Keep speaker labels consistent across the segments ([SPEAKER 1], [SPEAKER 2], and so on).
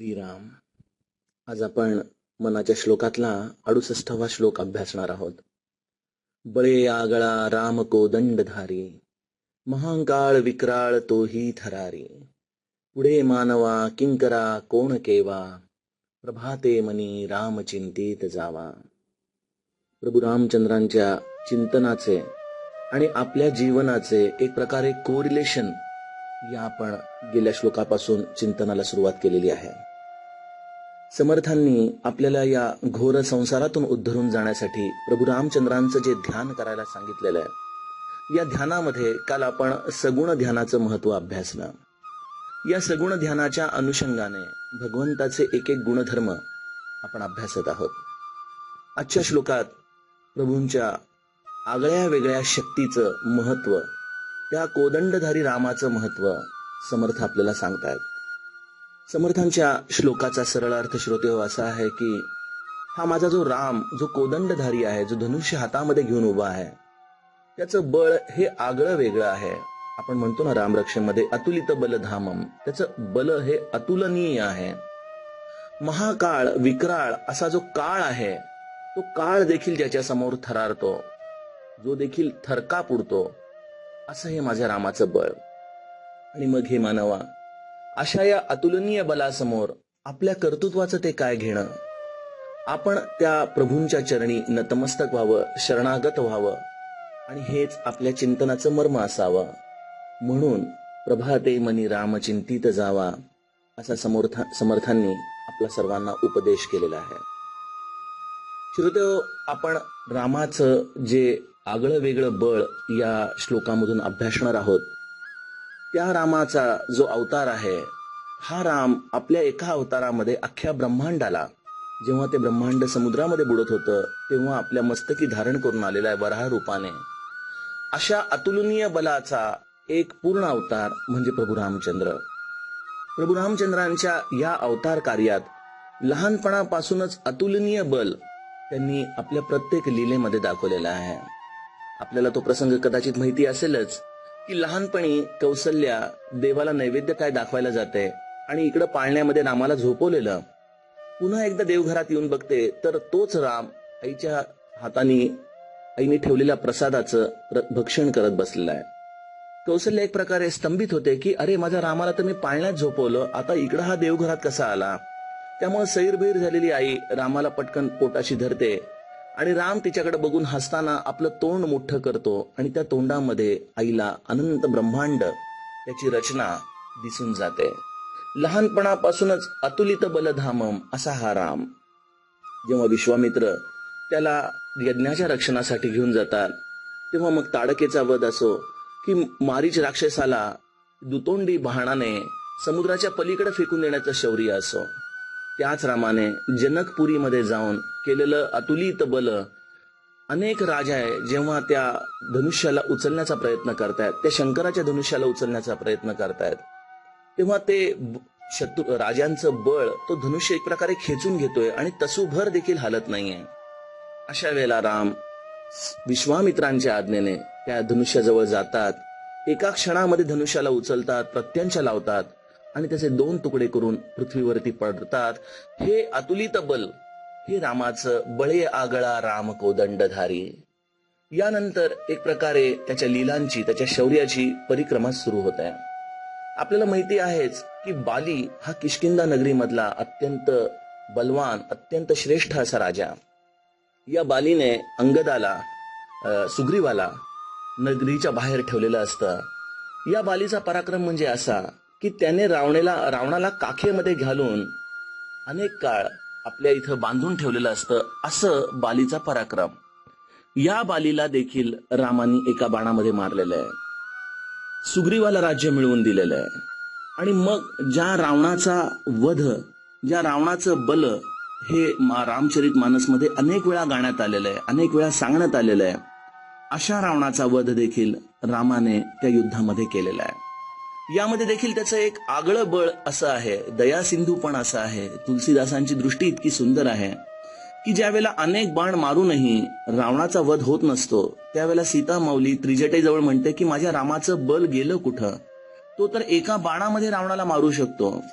[SPEAKER 1] श्रीराम आज आपण मनाच्या श्लोकातला अडुसष्टावा श्लोक अभ्यासणार आहोत. बळे आगळा राम कोदंडधारी महांकाळ विक्राळ तोही थरारी. पुढे मानवा किंकरा कोण केवा प्रभाते मनी राम चिंतित जावा. प्रभू रामचंद्रांच्या चिंतनाचे आणि आपल्या जीवनाचे एक प्रकारे कोरिलेशन या आपण गेल्या श्लोकापासून चिंतनाला सुरुवात केलेली आहे. समर्थांनी आपल्याला या घोर संसारातून उद्धरून जाण्यासाठी प्रभू रामचंद्रांचं जे ध्यान करायला सांगितलेलं आहे या ध्यानामध्ये काल आपण सगुण ध्यानाचं महत्त्व अभ्यासलं. या सगुण ध्यानाच्या अनुषंगाने भगवंताचे एक एक गुणधर्म आपण अभ्यासत आहोत. आजच्या श्लोकात प्रभूंच्या आगळ्या वेगळ्या शक्तीचं महत्त्व त्या कोदंडधारी रामाचं महत्त्व समर्थ आपल्याला सांगतायत. समर्थांच्या श्लोकाचा सरळ अर्थ श्रोते हो असा आहे की हा माझा जो राम जो कोदंडधारी आहे जो धनुष्य हातामध्ये घेऊन उभा आहे त्याचं बळ हे आगळं वेगळं आहे. आपण म्हणतो ना रामरक्षेमध्ये अतुलित बलधामम त्याचं बल हे अतुलनीय आहे. महाकाळ विक्राळ असा जो काळ आहे तो काळ देखील ज्याच्या समोर थरारतो जो देखील थरका पुडतो असं हे माझ्या रामाचं बळ. आणि मग हे मानवा अशा या अतुलनीय बलासमोर आपल्या कर्तृत्वाचं ते काय घेणं? आपण त्या प्रभूंच्या चरणी नतमस्तक व्हावं शरणागत व्हावं आणि हेच आपल्या चिंतनाचं मर्म असावं. म्हणून प्रभाते मनी राम चिंतित जावा असा समर्थ समर्थांनी आपल्या सर्वांना उपदेश केलेला आहे. श्रोते आपण रामाचं जे आगळं वेगळं बळ या श्लोकामधून अभ्यासणार आहोत त्या रामाचा जो अवतार आहे हा राम आपल्या एका अवतारामध्ये अख्ख्या ब्रह्मांडाला जेव्हा ते ब्रह्मांड समुद्रामध्ये बुडत होतं तेव्हा आपल्या मस्तकी धारण करून आलेला आहे वराह रूपाने. अशा अतुलनीय बलाचा एक पूर्ण अवतार म्हणजे प्रभू रामचंद्र. प्रभू रामचंद्रांच्या या अवतार कार्यात लहानपणापासूनच अतुलनीय बल त्यांनी आपल्या प्रत्येक लीलेमध्ये दाखवलेला आहे. आपल्याला तो प्रसंग कदाचित माहिती असेलच की लहानपणी कौसल्या देवाला नैवेद्य काय दाखवायला जाते आणि इकडं पाळण्यामध्ये रामाला झोपवलेलं. पुन्हा एकदा देवघरात येऊन बघते तर तोच राम आईच्या हाताने आईने ठेवलेल्या प्रसादाचं र- भक्षण करत बसलेला आहे. कौशल्य एक प्रकारे स्तंभित होते की अरे माझ्या रामाला तर मी पाळण्यात झोपवलं आता इकडं हा देवघरात कसा आला? त्यामुळे सैरभैर झालेली आई रामाला पटकन पोटाशी धरते आणि राम तिच्याकडे बघून हसताना आपलं तोंड मोठं करतो आणि त्या तोंडामध्ये आईला अनंत ब्रह्मांड त्याची रचना दिसून जाते. लहानपणापासूनच अतुलित बलधामम असा हा राम. जेव्हा विश्वामित्र त्याला यज्ञाच्या रक्षणासाठी घेऊन जातात तेव्हा मग ताडकेचा वध असो की मारीच राक्षसाला दुतोंडी बहाणाने समुद्राच्या पलीकडे फेकून देण्याचं शौर्य असो. त्याच रामाने जनकपुरीमध्ये जाऊन केलेलं अतुलित बल अनेक राजा आहे जेव्हा त्या धनुष्याला उचलण्याचा प्रयत्न करतायत त्या शंकराच्या धनुष्याला उचलण्याचा प्रयत्न करतायत तेव्हा ते शत्रू राजांचं बळ तो धनुष्य एक प्रकारे खेचून घेतोय आणि तसूभर देखील हालत नाहीये. अशा वेळेला राम विश्वामित्रांच्या आज्ञेने त्या धनुष्याजवळ जातात एका क्षणामध्ये धनुष्याला उचलतात प्रत्यंच्या लावतात आणि त्याचे दोन तुकडे करून पृथ्वीवरती पडतात. हे अतुलित बल हे रामाचं बळे आगळा राम कोदंडधारी यानंतर एक प्रकारे त्याच्या लीलांची त्याच्या शौर्याची परिक्रमा सुरू होत आहे. आपल्याला माहिती आहेच की बाली हा किशकिंदा नगरीमधला अत्यंत बलवान अत्यंत श्रेष्ठ असा राजा. या बालीने अंगदाला सुग्रीवाला नगरीच्या बाहेर ठेवलेलं असतं. या बालीचा पराक्रम म्हणजे असा की त्याने रावणेला रावणाला काखेमध्ये घालून अनेक काळ आपल्या इथं बांधून ठेवलेलं असतं. असं बालीचा पराक्रम. या बालीला देखील रामानी एका बाणामध्ये मारलेलं आहे. सुग्रीवाला राज्य मिळवून दिलेलं आहे. आणि मग ज्या रावणाचा वध ज्या रावणाचं बल हे मा- रामचरित मानसमध्ये अनेक वेळा गाण्यात आलेलं आहे अनेक वेळा सांगण्यात आलेलं आहे अशा रावणाचा वध देखील रामाने त्या युद्धामध्ये केलेला आहे. यामध्ये देखील त्याचं एक आगळं बळ असं आहे दया सिंधू पण असं आहे. तुलसीदासांची दृष्टी इतकी सुंदर आहे की ज्यावेळेला अनेक बाण मारूनही रावणाचा वध होत नसतो त्यावेळेला सीता माऊली त्रिजटेजवळ म्हणते की माझ्या रामाचं बल गेलं कुठं? तो तर एका बाणामध्ये रावणाला मारू शकतो.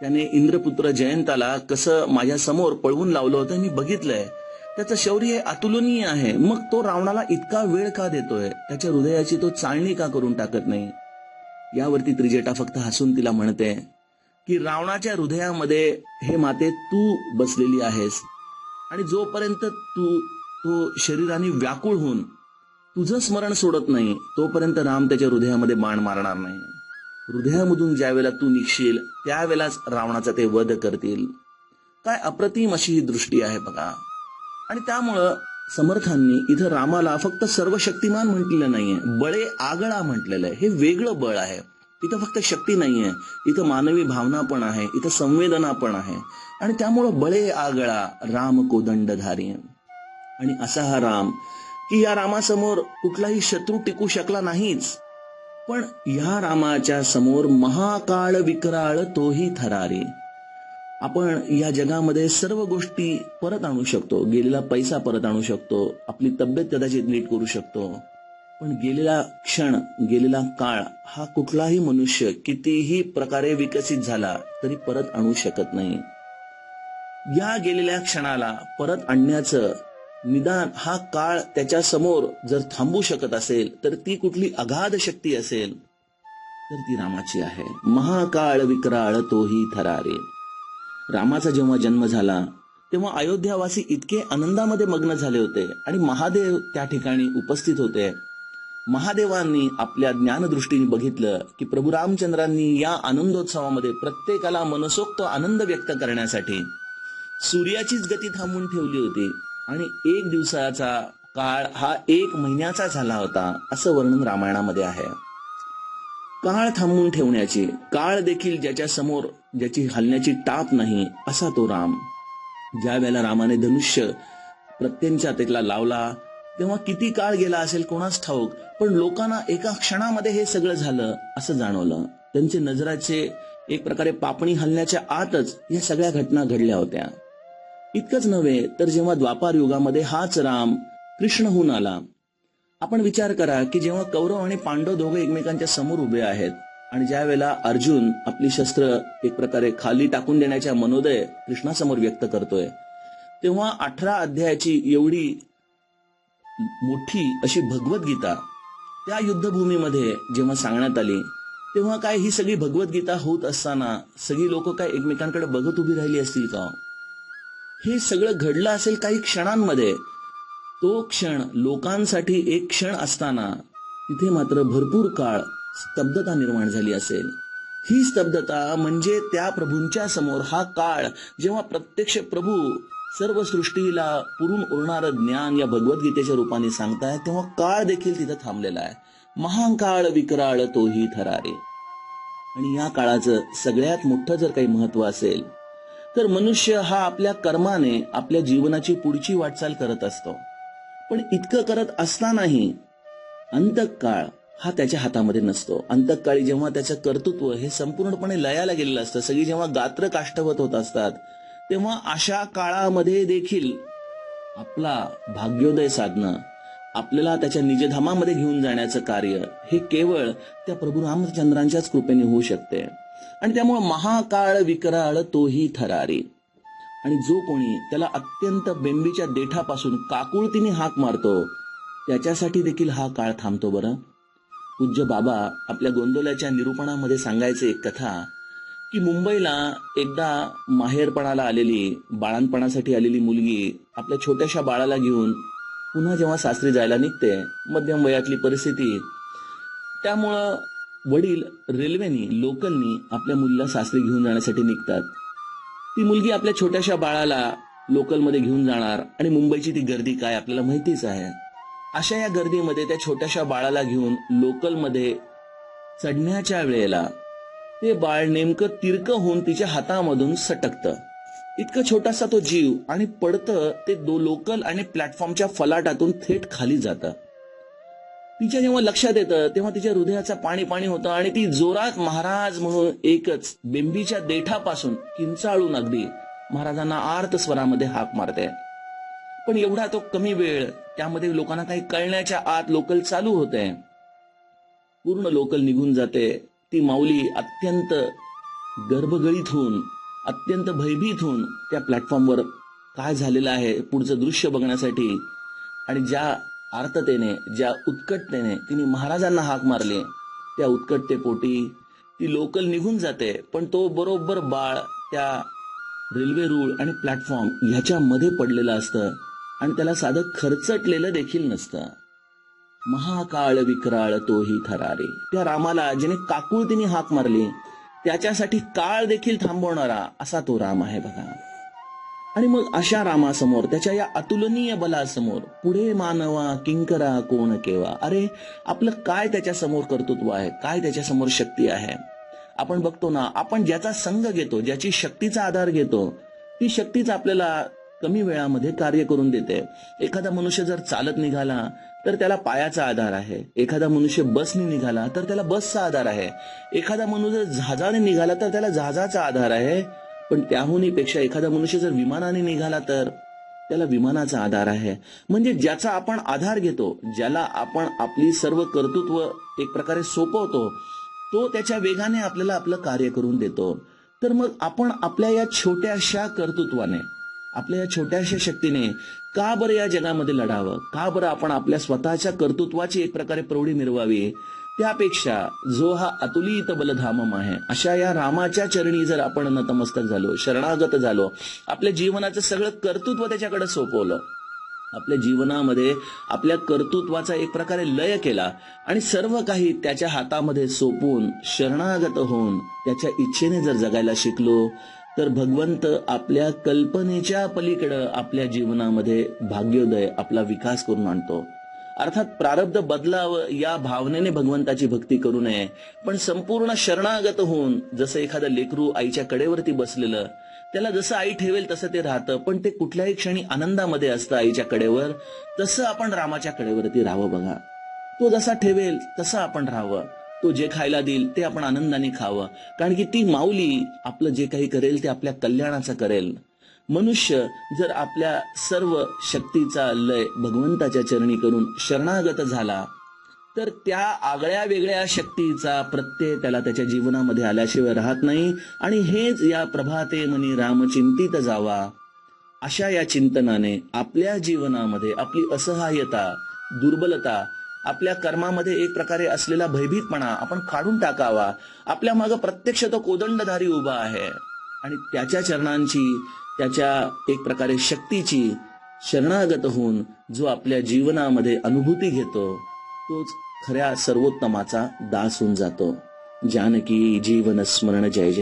[SPEAKER 1] त्याने इंद्रपुत्र जयंताला कसं माझ्यासमोर पळवून लावलं होतं मी बघितलंय. त्याचं शौर्य हे अतुलनीय आहे. मग तो रावणाला इतका वेळ का देतोय? त्याच्या हृदयाची तो चाळणी का करून टाकत नाही? यावरती त्रिजेटा फक्त हसून तिला म्हणते की रावणाच्या हृदयामध्ये हे माते तू बसलेली आहेस. आणि जोपर्यंत तू तो शरीराने व्याकुळ होऊन तुझं स्मरण सोडत नाही तोपर्यंत राम त्याच्या हृदयामध्ये बाण मारणार नाही. हृदयामधून ज्या वेळेला तू निघशील त्यावेळेलाच रावणाचा ते वध करतील. काय अप्रतिम अशी ही दृष्टी आहे बघा. आणि त्यामुळं समर्थांनी इथं रामाला फक्त सर्व शक्तिमान म्हटलेलं नाहीये. बळे आगळा म्हटलेलं आहे. हे वेगळं बळ आहे. इथं फक्त शक्ती नाहीये. इथं मानवी भावना पण आहे. इथं संवेदना पण आहे. आणि त्यामुळं बळे आगळा राम कोदंडधारी आणि असा हा राम की या रामासमोर कुठलाही शत्रू टिकू शकला नाहीच. पण या रामाच्या समोर महाकाळ विकराळ तोही थरारी. आपण या जगामध्ये सर्व गोष्टी परत आणू शकतो. गेलेला पैसा परत आणू शकतो. आपली तब्येत कदाचित नीट करू शकतो. पण गेलेला क्षण गेलेला काळ हा कुठलाही मनुष्य कितीही प्रकारे विकसित झाला तरी परत आणू शकत नाही. या गेलेल्या क्षणाला परत आणण्याचं निदान हा काळ त्याच्यासमोर जर थांबू शकत असेल तर ती कुठली अगाध शक्ती असेल तर ती रामाची आहे. महाकाळ विकराळ तोही थरारे. रामाचा जेव्हा जन्म झाला तेव्हा अयोध्यावासी इतके आनंदामध्ये मग्न झाले होते आणि महादेव त्या ठिकाणी उपस्थित होते. महादेवांनी आपल्या ज्ञानदृष्टीने बघितलं की प्रभू रामचंद्रांनी या आनंदोत्सवामध्ये प्रत्येकाला मनसोक्त आनंद व्यक्त करण्यासाठी सूर्याचीच गती थांबून ठेवली होती आणि एक दिवसाचा काळ हा एक महिन्याचा झाला होता असं वर्णन रामायणामध्ये आहे. काळ थांबवून ठेवण्याची काळ देखील ज्याच्या समोर ज्याची हलण्याची टाप नाही असा तो राम. ज्या वेळेला रामाने धनुष्य प्रत्यंचा त्याला लावला तेव्हा किती काळ गेला असेल कोणाच ठाऊक पण लोकांना एका क्षणामध्ये हे सगळं झालं असं जाणवलं. त्यांचे नजराचे एक प्रकारे पापणी हलण्याच्या आतच या सगळ्या घटना घडल्या होत्या. इतकंच नव्हे तर जेव्हा द्वापार युगामध्ये हाच राम कृष्णहून आला. आपण विचार करा की जेव्हा कौरव आणि पांडव दोघे एकमेकांच्या समोर उभे आहेत आणि ज्या वेळेला अर्जुन आपली शस्त्र एक प्रकारे खाली टाकून देण्याच्या मनोदय कृष्णासमोर व्यक्त करतोय तेव्हा अठरा अध्यायाची एवढी मोठी अशी भगवद्गीता त्या युद्धभूमीमध्ये जेव्हा सांगण्यात आली तेव्हा काय ही सगळी भगवद्गीता होत असताना सगळी लोक काय एकमेकांकडे बघत उभी राहिली असतील का? हे सगळं घडलं असेल काही क्षणांमध्ये तो क्षण लोकांसाठी एक क्षण असताना तिथे मात्र भरपूर काळ स्तब्धता निर्माण झाली असेल. ही स्तब्धता म्हणजे त्या प्रभूंच्या समोर हा काळ जेव्हा प्रत्यक्ष प्रभू सर्व सृष्टीला पुरून उरणारं ज्ञान या भगवद्गीतेच्या रूपाने सांगताय तेव्हा काळ देखील तिथं थांबलेला आहे. महाकाळ विकराळ तोही थरारे. आणि या काळाचं सगळ्यात मोठं जर काही महत्त्व असेल तर मनुष्य हा आपल्या कर्माने आपल्या जीवनाची पुढची वाटचाल करत असतो. पण इतकं करत असतानाही अंतकाळ हा त्याच्या हातामध्ये नसतो. अंतकाळी जेव्हा त्याचं कर्तृत्व हे संपूर्णपणे लयाला गेलेलं असतं सगळी जेव्हा गात्र काष्टवत होत असतात तेव्हा अशा काळामध्ये देखील आपला भाग्योदय साधणं आपल्याला त्याच्या निजधामामध्ये घेऊन जाण्याचं कार्य हे केवळ त्या प्रभू रामचंद्रांच्याच कृपेने होऊ शकते. आणि त्यामुळे महाकाळ विकराळ तोही थरारी. आणि जो कोणी त्याला अत्यंत बेंबीच्या देठापासून काकुळतीने हाक मारतो त्याच्यासाठी देखील हा काळ थांबतो बरं. पूज्य बाबा आपल्या गोंदवल्याच्या निरूपणामध्ये सांगायचे एक कथा की मुंबईला एकदा माहेरपणाला आलेली बाळांपणासाठी आलेली मुलगी आपल्या छोट्याशा बाळाला घेऊन पुन्हा जेव्हा सासरी जायला निघते मध्यम वयातली परिस्थिती त्यामुळं वडील रेल्वेनी लोकलनी आपल्या मुलीला सासरी घेऊन जाण्यासाठी निघतात. ती मुलगी आपल्या छोट्याशा बाळाला लोकलमध्ये घेऊन जाणार आणि मुंबईची ती गर्दी काय आपल्याला माहितीच आहे. अशा या गर्दीमध्ये त्या छोट्याशा बाळाला घेऊन लोकलमध्ये चढण्याच्या वेळेला ते बाळ नेमकं तिरकं होऊन तिच्या हातामधून सटकतं. इतकं छोटासा तो जीव आणि पडतं ते दो लोकल आणि प्लॅटफॉर्मच्या फलाटातून थेट खाली जातं. तिच्या जेव्हा लक्षात येतं तेव्हा तिच्या हृदयाचा पाणी पाणी होतं आणि ती जोरात महाराज म्हणून एकच बेंबीच्या देठापासून किंचाळून अगदी महाराजांना आर्त स्वरामध्ये हाक मारते. पण एवढा तो कमी वेळ त्यामध्ये लोकांना काही कळण्याच्या आत लोकल चालू होते. पूर्ण लोकल निघून जाते. ती माऊली अत्यंत गर्भगळीत होऊन अत्यंत भयभीत होऊन त्या प्लॅटफॉर्मवर काय झालेलं आहे पुढचं दृश्य बघण्यासाठी. आणि ज्या आर्ततेने ज्या उत्कटतेने तिने महाराजांना हाक मारली त्या उत्कटतेपोटी ती लोकल निघून जाते पण तो बरोबर बाळ त्या रेल्वे रूळ आणि प्लॅटफॉर्म ह्याच्यामध्ये पडलेलं असतं आणि त्याला साधं खर्चटलेलं देखील नसतं. महाकाळ विक्राळ तोही थरारे. त्या रामाला जिने काकुळतीने हाक मारली त्याच्यासाठी काळ देखील थांबवणारा असा तो राम आहे बघा. आणि मग अशा रामासमोर त्याच्या या अतुलनीय बलासमोर पुढे मानवा किंकरा कोण केवा? अरे आपलं काय त्याच्यासमोर कर्तृत्व आहे? काय त्याच्यासमोर शक्ती आहे? आपण बघतो ना आपण ज्याचा संघ घेतो ज्याची शक्तीचा आधार घेतो ती शक्तीच आपल्याला कमी वेळामध्ये कार्य करून देते. एखादा मनुष्य जर चालत निघाला तर त्याला पायाचा आधार आहे. एखादा मनुष्य बसने निघाला तर त्याला बसचा आधार आहे. एखादा मनुष्य जहाजाने निघाला तर त्याला जहाजाचा आधार आहे. पण त्याहूनही पेक्षा एखादा मनुष्य जर विमानाने निघाला तर त्याला विमानाचा आधार आहे. म्हणजे ज्याचा आपण आधार घेतो ज्याला आपण आपली सर्व कर्तृत्व एक प्रकारे सोपवतो तो त्याच्या वेगाने आपल्याला आपलं कार्य करून देतो. तर मग आपण आपल्या या छोट्याशा कर्तृत्वाने आपल्या या छोट्याशा शक्तीने का बरं या जगामध्ये लढावं? का बरं आपण आपल्या स्वतःच्या कर्तृत्वाची एक प्रकारे प्रौढी मिरवावी? त्यापेक्षा जो हा अतुलित बलधामम आहे अशा या रामाच्या चरणी जर आपण नतमस्तक झालो शरणागत झालो आपल्या जीवनाचं सगळं कर्तृत्व त्याच्याकडे सोपवलं आपल्या जीवनामध्ये आपल्या कर्तृत्वाचा एक प्रकारे लय केला आणि सर्व काही त्याच्या हातामध्ये सोपून शरणागत होऊन त्याच्या इच्छेने जर जगायला शिकलो तर भगवंत आपल्या कल्पनेच्या पलीकडं आपल्या जीवनामध्ये भाग्योदय आपला विकास करून आणतो. अर्थात प्रारब्ध बदलावं या भावनेने भगवंताची भक्ती करू नये. पण संपूर्ण शरणागत होऊन जसं एखादं लेकरू आईच्या कडेवरती बसलेलं त्याला जसं आई ठेवेल तसं ते राहतं पण ते कुठल्याही क्षणी आनंदामध्ये असतं आईच्या कडेवर तसं आपण रामाच्या कडेवरती राहावं बघा. तो जसा ठेवेल तसं आपण राहावं. तो जे खायला देईल ते आपण आनंदाने खावं. कारण की ती माऊली आपलं जे काही करेल ते आपल्या कल्याणाचं करेल. मनुष्य जर आपल्या सर्व शक्तीचा लय भगवंताच्या चरणी करून शरणागत झाला तर त्या आगळ्या वेगळ्या शक्तीचा प्रत्यय त्याला त्याच्या जीवनामध्ये आल्याशिवाय राहत नाही आणि हेच या प्रभाते मनी रामचिंतित जावा. अशा या चिंतनाने आपल्या जीवनामध्ये आपली असहाय्यता दुर्बलता आपल्या कर्मामध्ये एक प्रकारे असलेला भयभीतपणा आपण काढून टाकावा. आपल्या मागं प्रत्यक्ष तो कोदंडधारी उभा आहे. आणि त्याच्या चरणांची त्याच्या एक प्रकारे शक्तीची शरणागत होऊन जो आपल्या जीवनामध्ये अनुभूती घेतो तोच खऱ्या सर्वोत्तमाचा दास होऊन जातो. जानकी जीवन स्मरण जय जय.